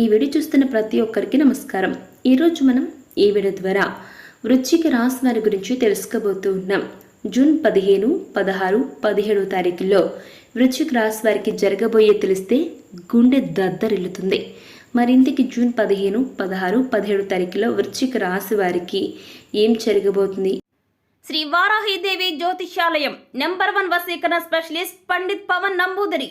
ఈ వీడియో చూస్తున్న ప్రతి ఒక్కరికి నమస్కారం. ఈరోజు మనం ఈ వీడియో ద్వారా వృశ్చిక రాశి వారి గురించి తెలుసుకోబోతూ ఉన్నాం. జూన్ పదిహేను పదహారు పదిహేడవ తారీఖుల్లో వృశ్చిక రాశి వారికి జరగబోయే తెలిస్తే గుండె దద్దరిల్లుతుంది. మరింతకి జూన్ పదిహేను పదహారు పదిహేడు తారీఖులో వృశ్చిక రాశి వారికి ఏం జరగబోతుంది? శ్రీ వారాహిదేవి జ్యోతిషాలయం నెంబర్ వన్ వసీకరణ స్పెషలిస్ట్ పండిత్ పవన్ నంబూదరి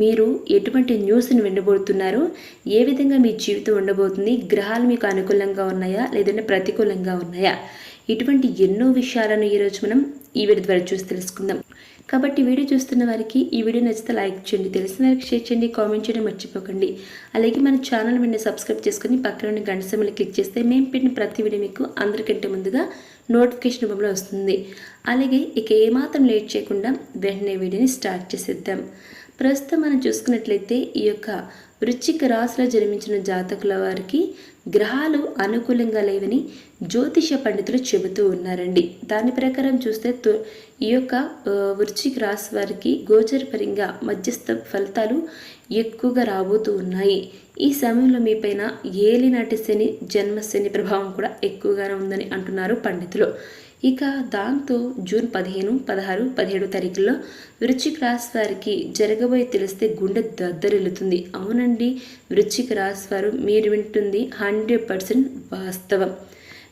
మీరు ఎటువంటి న్యూస్ని వినబోతున్నారో ఏ విధంగా మీ జీవితం ఉండబోతుంది గ్రహాలు మీకు అనుకూలంగా ఉన్నాయా లేదంటే ప్రతికూలంగా ఉన్నాయా? ఇటువంటి ఎన్నో విషయాలను ఈరోజు మనం ఈ వీడియో ద్వారా చూసి తెలుసుకుందాం. కాబట్టి వీడియో చూస్తున్న వారికి ఈ వీడియో నచ్చితే లైక్ చేయండి తెలిసిన వారికి షేర్ చేయండి కామెంట్ చేయడం మర్చిపోకండి. అలాగే మన ఛానల్ మీద సబ్స్క్రైబ్ చేసుకుని పక్కన ఉన్న గంట సమయంలో క్లిక్ చేస్తే మేము పెట్టిన ప్రతి వీడియో మీకు అందరికంటే ముందుగా నోటిఫికేషన్ రూపంలో వస్తుంది. అలాగే ఇక ఏమాత్రం లేట్ చేయకుండా వెంటనే వీడియోని స్టార్ట్ చేసేద్దాం. ప్రస్తుతం మనం చూసుకున్నట్లయితే ఈ యొక్క వృశ్చిక రాశిలో జన్మించిన జాతకుల వారికి గ్రహాలు అనుకూలంగా లేవని జ్యోతిష పండితులు చెబుతూ ఉన్నారండి. దాని ప్రకారం చూస్తే తో- ఈ యొక్క వృచ్చిక వృశ్చిక రాశి వారికి గోచరపరంగా మధ్యస్థ ఫలితాలు ఎక్కువగా రాబోతూ ఉన్నాయి. ఈ సమయంలో మీపైన ఏలినాటి శని జన్మశని ప్రభావం కూడా ఎక్కువగానే ఉందని అంటున్నారు పండితులు. ఇక దాంతో జూన్ పదిహేను పదహారు పదిహేడు తారీఖుల్లో వృశ్చిక రాశి వారికి జరగబోయే తెలిస్తే గుండె దద్దరిల్లుతుంది. అవునండి వృశ్చిక రాశి వారు మీరు వింటుంది హండ్రెడ్ పర్సెంట్ వాస్తవం.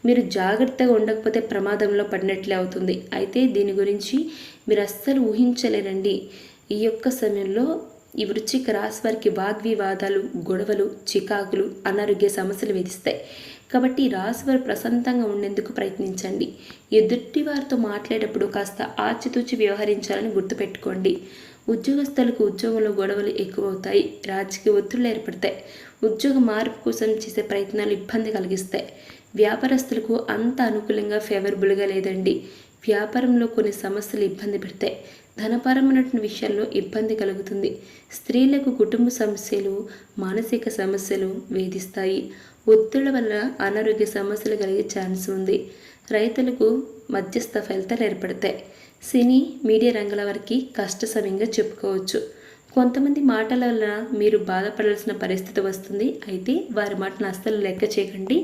మీరు జాగ్రత్తగా ఉండకపోతే ప్రమాదంలో పడినట్లే అవుతుంది. అయితే దీని గురించి మీరు అస్సలు ఊహించలేరండి. ఈ యొక్క సమయంలో ఈ వృశ్చిక రాశి వారికి వాగ్వివాదాలు గొడవలు చికాకులు అనారోగ్య సమస్యలు విధిస్తాయి. కాబట్టి రాశివారు వారు ప్రశాంతంగా ఉండేందుకు ప్రయత్నించండి. ఎదుటి వారితో మాట్లాడేటప్పుడు కాస్త ఆచితూచి వ్యవహరించాలని గుర్తుపెట్టుకోండి. ఉద్యోగస్తులకు ఉద్యోగంలో గొడవలు ఎక్కువవుతాయి. రాజకీయ ఒత్తిళ్ళు ఏర్పడతాయి. ఉద్యోగ మార్పు కోసం చేసే ప్రయత్నాలు ఇబ్బంది కలిగిస్తాయి. వ్యాపారస్తులకు అంత అనుకూలంగా ఫేవరబుల్గా లేదండి. వ్యాపారంలో కొన్ని సమస్యలు ఇబ్బంది పెడతాయి. ధనపరమైనటువంటి విషయాల్లో ఇబ్బంది కలుగుతుంది. స్త్రీలకు కుటుంబ సమస్యలు మానసిక సమస్యలు వేధిస్తాయి. ఒత్తిళ్ళ వల్ల అనారోగ్య సమస్యలు కలిగే ఛాన్స్ ఉంది. రైతులకు మధ్యస్థ ఫలితాలు ఏర్పడతాయి. సినీ మీడియా రంగాల వారికి కష్ట సమయంగా చెప్పుకోవచ్చు. కొంతమంది మాటల వల్ల మీరు బాధపడాల్సిన పరిస్థితి వస్తుంది. అయితే వారి మాటను అస్సలు లెక్క చేయకండి.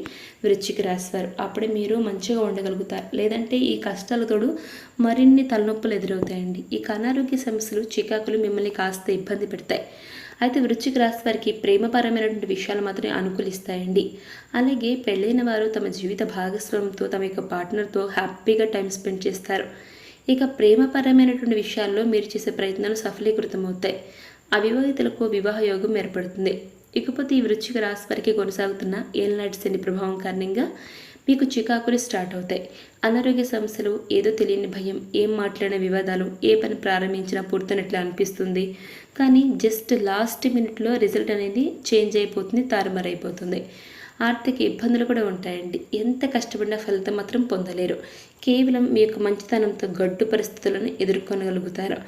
వృచ్చికి రాశివారు అప్పుడే మీరు మంచిగా ఉండగలుగుతారు. లేదంటే ఈ కష్టాలతోడు మరిన్ని తలనొప్పులు ఎదురవుతాయండి. ఈ అనారోగ్య సమస్యలు చికాకులు మిమ్మల్ని కాస్త ఇబ్బంది పెడతాయి. అయితే వృశ్చిక రాశి వారికి ప్రేమపరమైనటువంటి విషయాలు మాత్రమే అనుకూలిస్తాయండి. అలాగే పెళ్ళైన వారు తమ జీవిత భాగస్వామితో తమ యొక్క పార్ట్నర్తో హ్యాపీగా టైం స్పెండ్ చేస్తారు. ఇక ప్రేమపరమైనటువంటి విషయాల్లో మీరు చేసే ప్రయత్నాలు సఫలీకృతమవుతాయి. అవివాహితులకు వివాహ యోగం ఏర్పడుతుంది. ఇకపోతే ఈ వృశ్చిక రాశి వారికి కొనసాగుతున్న ఏలనాటి శని ప్రభావం కారణంగా మీకు చికాకులు స్టార్ట్ అవుతాయి. అనారోగ్య సమస్యలు ఏదో తెలియని భయం ఏం మాట్లాడిన వివాదాలు ఏ పని ప్రారంభించినా పూర్తనట్లు అనిపిస్తుంది. కానీ జస్ట్ లాస్ట్ మినిట్లో రిజల్ట్ అనేది చేంజ్ అయిపోతుంది తారుమారైపోతుంది. ఆర్థిక ఇబ్బందులు కూడా ఉంటాయండి. ఎంత కష్టపడినా ఫలితం మాత్రం పొందలేరు. కేవలం మీ యొక్క మంచితనంతో గడ్డు పరిస్థితులను ఎదుర్కొనగలుగుతారు.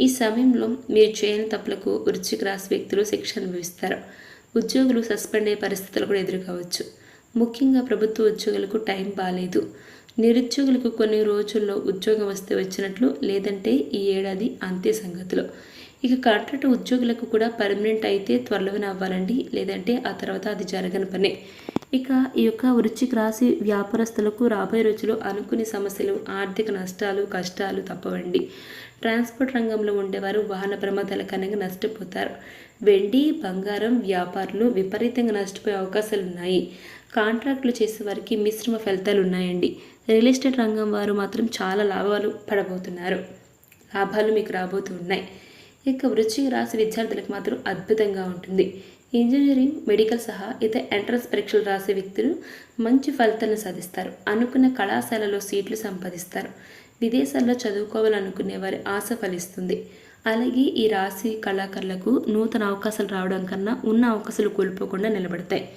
ఈ సమయంలో మీరు చేయని తప్పులకు వృశ్చిక రాశి వ్యక్తులు శిక్ష అనుభవిస్తారు. ఉద్యోగులు సస్పెండ్ అయ్యే పరిస్థితులు కూడా ఎదుర్కోవచ్చు. ముఖ్యంగా ప్రభుత్వ ఉద్యోగులకు టైం బాగాలేదు నిరుద్యోగులకు కొన్ని రోజుల్లో ఉద్యోగం వస్తే వచ్చినట్లు లేదంటే ఈ ఏడాది అంతే సంగతులు. ఇక కాంట్రాక్ట్ ఉద్యోగులకు కూడా పర్మనెంట్ అయితే త్వరలోనే అవ్వాలండి లేదంటే ఆ తర్వాత అది జరగని పనే. ఇక ఈ యొక్క వృశ్చిక రాశి వ్యాపారస్తులకు రాబోయే రోజులు అనుకునే సమస్యలు ఆర్థిక నష్టాలు కష్టాలు తప్పవండి. ట్రాన్స్పోర్ట్ రంగంలో ఉండేవారు వాహన ప్రమాదాల కారణంగా నష్టపోతారు. వెండి బంగారం వ్యాపారులు విపరీతంగా నష్టపోయే అవకాశాలు ఉన్నాయి. కాంట్రాక్టులు చేసే వారికి మిశ్రమ ఫలితాలు ఉన్నాయండి. రియల్ ఎస్టేట్ రంగం వారు మాత్రం చాలా లాభాలు పడబోతున్నారు. లాభాలు మీకు రాబోతున్నాయి ఇక వృశ్చిక రాశి విద్యార్థులకు మాత్రం అద్భుతంగా ఉంటుంది. ఇంజనీరింగ్ మెడికల్ సహా ఇతర ఎంట్రన్స్ పరీక్షలు రాసే వ్యక్తులు మంచి ఫలితాలను సాధిస్తారు. అనుకున్న కళాశాలలో సీట్లు సంపాదిస్తారు. విదేశాల్లో చదువుకోవాలనుకునే వారి ఆశ ఫలిస్తుంది. అలాగే ఈ రాశి కళాకారులకు నూతన అవకాశాలు రావడం కన్నా ఉన్న అవకాశాలు కోల్పోకుండా నిలబడతాయి.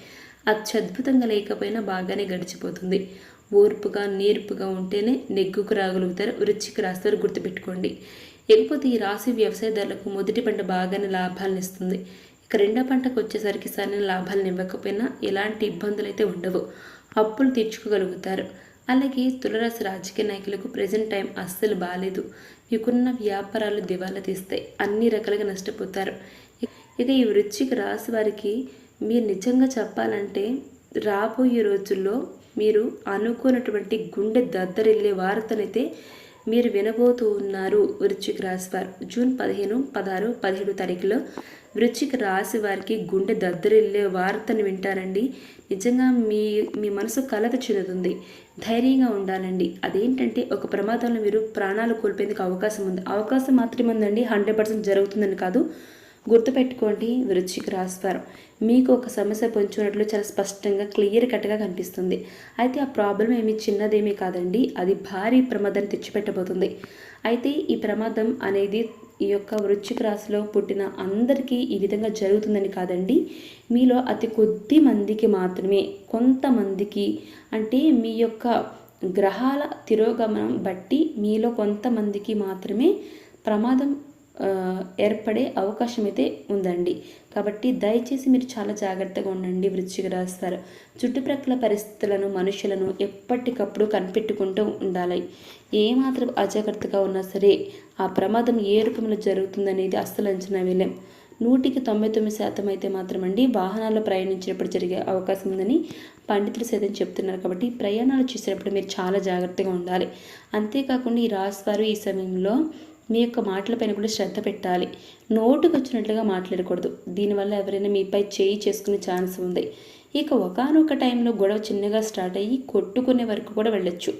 అత్యద్భుతంగా లేకపోయినా బాగానే గడిచిపోతుంది. ఓర్పుగా నేర్పుగా ఉంటేనే నెగ్గుకు రాగలుగుతారు. వృచ్చికి రాస్తారు గుర్తుపెట్టుకోండి. ఇకపోతే ఈ రాశి వ్యవసాయదారులకు మొదటి పంట బాగానే లాభాలను ఇస్తుంది. రెండో పంటకు వచ్చేసరికి సరైన లాభాలను ఇవ్వకపోయినా ఎలాంటి ఇబ్బందులు అయితే ఉండవు. అప్పులు తీర్చుకోగలుగుతారు. అలాగే తులరాశి రాజకీయ నాయకులకు ప్రజెంట్ టైం అస్సలు బాగాలేదు మీకున్న వ్యాపారాలు దివాలా తీస్తాయి. అన్ని రకాలుగా నష్టపోతారు. ఇక ఈ వృశ్చిక రాశి వారికి మీరు నిజంగా చెప్పాలంటే రాబోయే రోజుల్లో మీరు అనుకున్నటువంటి గుండె దద్దరిల్లే వార్తనైతే మీరు వినబోతూ ఉన్నారు వృశ్చిక రాశి వారు. జూన్ పదిహేను పదహారు పదిహేడు తారీఖులో వృశ్చిక రాశి వారికి గుండె దద్దరిల్లే వార్తను వింటారండి. నిజంగా మీ మీ మనసు కలత చెందుతుంది. ధైర్యంగా ఉండాలండి. అదేంటంటే ఒక ప్రమాదంలో మీరు ప్రాణాలు కోల్పోయేందుకు అవకాశం ఉంది. అవకాశం మాత్రమే ఉందండి. హండ్రెడ్ పర్సెంట్ జరుగుతుందని కాదు. గుర్తుపెట్టుకోండి వృశ్చిక రాశివారం మీకు ఒక సమస్య పొంచున్నట్లు చాలా స్పష్టంగా క్లియర్ కట్గా కనిపిస్తుంది. అయితే ఆ ప్రాబ్లం ఏమి చిన్నదేమీ కాదండి. అది భారీ ప్రమాదాన్ని తెచ్చిపెట్టబోతుంది. అయితే ఈ ప్రమాదం అనేది ఈ యొక్క వృశ్చిక రాశిలో పుట్టిన అందరికీ ఈ విధంగా జరుగుతుందని కాదండి. మీలో అతి కొద్ది మందికి మాత్రమే కొంతమందికి అంటే మీ యొక్క గ్రహాల తిరోగమనం బట్టి మీలో కొంతమందికి మాత్రమే ప్రమాదం ఏర్పడే అవకాశం అయితే ఉందండి. కాబట్టి దయచేసి మీరు చాలా జాగ్రత్తగా ఉండండి వృశ్చిక రాస్తారు చుట్టుప్రక్కల పరిస్థితులను మనుషులను ఎప్పటికప్పుడు కనిపెట్టుకుంటూ ఉండాలి. ఏమాత్రం అజాగ్రత్తగా ఉన్నా సరే ఆ ప్రమాదం ఏ రూపంలో జరుగుతుందనేది అస్సలు అంచనా వేయలేం. నూటికి తొంభై తొమ్మిది శాతం అయితే మాత్రం అండి వాహనాల్లో ప్రయాణించినప్పుడు జరిగే అవకాశం ఉందని పండితులు సైతం చెప్తున్నారు. కాబట్టి ప్రయాణాలు చేసేటప్పుడు మీరు చాలా జాగ్రత్తగా ఉండాలి. అంతేకాకుండా ఈ రాశి వారు ఈ సమయంలో మీ యొక్క మాటలపైన కూడా శ్రద్ధ పెట్టాలి. నోటుకు వచ్చినట్లుగా మాట్లాడకూడదు. దీనివల్ల ఎవరైనా మీపై చేయి చేసుకునే ఛాన్స్ ఉంది. ఇక ఒకనొక టైంలో గొడవ చిన్నగా స్టార్ట్ అయ్యి కొట్టుకునే వరకు కూడా వెళ్ళొచ్చు.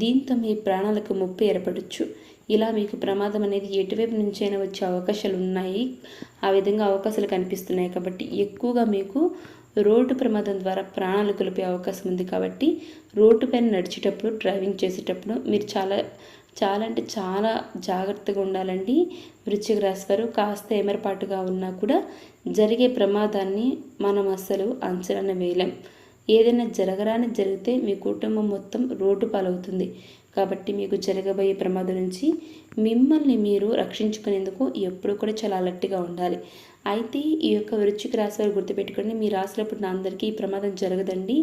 దీంతో మీ ప్రాణాలకు ముప్పు ఏర్పడచ్చు. ఇలా మీకు ప్రమాదం అనేది ఎటువైపు నుంచైనా వచ్చే అవకాశాలు ఉన్నాయి. ఆ విధంగా అవకాశాలు కనిపిస్తున్నాయి కాబట్టి ఎక్కువగా మీకు రోడ్డు ప్రమాదం ద్వారా ప్రాణాలు కోల్పోయే అవకాశం ఉంది కాబట్టి రోడ్డు పైన నడిచేటప్పుడు డ్రైవింగ్ చేసేటప్పుడు మీరు చాలా చాలా అంటే చాలా జాగ్రత్తగా ఉండాలండి. వృశ్చిక రాశి వారు కాస్త ఎమరపాటుగా ఉన్నా కూడా జరిగే ప్రమాదాన్ని మనం అస్సలు అంచనా వేయలేం. ఏదైనా జరగరాని జరిగితే మీ కుటుంబం మొత్తం రోడ్డు పాలవుతుంది. కాబట్టి మీకు జరగబోయే ప్రమాదం నుంచి మిమ్మల్ని మీరు రక్షించుకునేందుకు ఎప్పుడు కూడా చాలా అలర్ట్గా ఉండాలి. అయితే ఈ యొక్క వృచ్చిక రాశి వారు గుర్తుపెట్టుకోండి మీ రాశిలో పుట్టిన అందరికీ ఈ ప్రమాదం జరగదండి.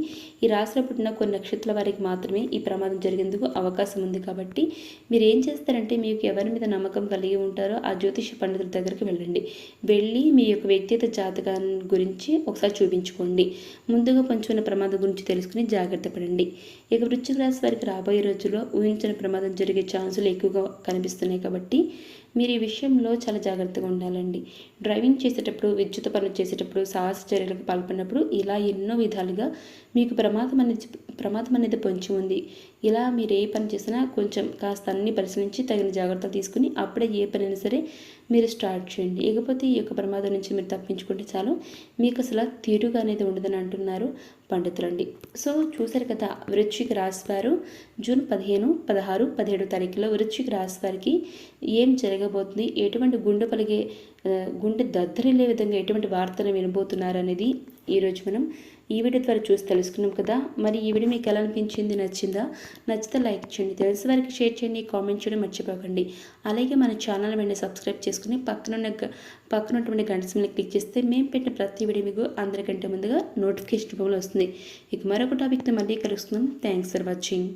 ఈ రాశిలో పుట్టిన కొన్ని నక్షత్రాల వారికి మాత్రమే ఈ ప్రమాదం జరిగేందుకు అవకాశం ఉంది కాబట్టి మీరు ఏం చేస్తారంటే మీకు ఎవరి మీద నమ్మకం కలిగి ఉంటారో ఆ జ్యోతిష పండితుల దగ్గరికి వెళ్ళండి. వెళ్ళి మీ యొక్క వ్యక్తిగత జాతకాన్ని గురించి ఒకసారి చూపించుకోండి. ముందుగా పంచుకున్న ప్రమాదం గురించి తెలుసుకుని జాగ్రత్త పడండి. ఇక వృచ్చిక రాశి వారికి రాబోయే రోజుల్లో ఊహించిన ప్రమాదం జరిగే ఛాన్సులు ఎక్కువగా కనిపిస్తున్నాయి కాబట్టి మీరు ఈ విషయంలో చాలా జాగ్రత్తగా ఉండాలండి. డ్రైవింగ్ చేసేటప్పుడు విద్యుత్ పనులు చేసేటప్పుడు సాహస చర్యలకు పాల్పడినప్పుడు ఇలా ఎన్నో విధాలుగా మీకు ప్రమాదం అనేది ప్రమాదం అనేది పొంచి ఉంది. ఇలా మీరు ఏ పని చేసినా కొంచెం కాస్త అన్ని పరిశీలించి తగిన జాగ్రత్తలు తీసుకుని అప్పుడే ఏ పని అయినా సరే మీరు స్టార్ట్ చేయండి. ఇకపోతే ఈ యొక్క ప్రమాదం నుంచి మీరు తప్పించుకుంటే చాలు. మీకు అసలు తీరుగా అనేది ఉండదని అంటున్నారు పండితులండి. సో చూశారు కదా వృశ్చిక రాశి వారు జూన్ పదిహేను పదహారు పదిహేడు తారీఖులో వృశ్చిక రాశి వారికి ఏం జరగబోతుంది? ఎటువంటి గుండె పలిగే గుండె దద్దరిల్లే విధంగా ఎటువంటి వార్తలు వినబోతున్నారు అనేది ఈరోజు మనం ఈ వీడియో ద్వారా చూసి తెలుసుకున్నాం కదా. మరి ఈ వీడియో మీకు ఎలా అనిపించింది? నచ్చిందా? నచ్చితే లైక్ చేయండి. తెలిసిన వారికి షేర్ చేయండి. కామెంట్ చేయడం మర్చిపోకండి. అలాగే మన ఛానల్ వెంటనే సబ్స్క్రైబ్ చేసుకుని పక్కనున్న గ- పక్కన ఉన్నటువంటి గంట సింబల్ని క్లిక్ చేస్తే మేము పెట్టిన ప్రతి వీడియో మీకు అందరికంటే ముందుగా నోటిఫికేషన్ రూపంలో వస్తుంది. ఇక మరొక టాపిక్తో మళ్ళీ కలుస్తున్నాం. Thanks for watching.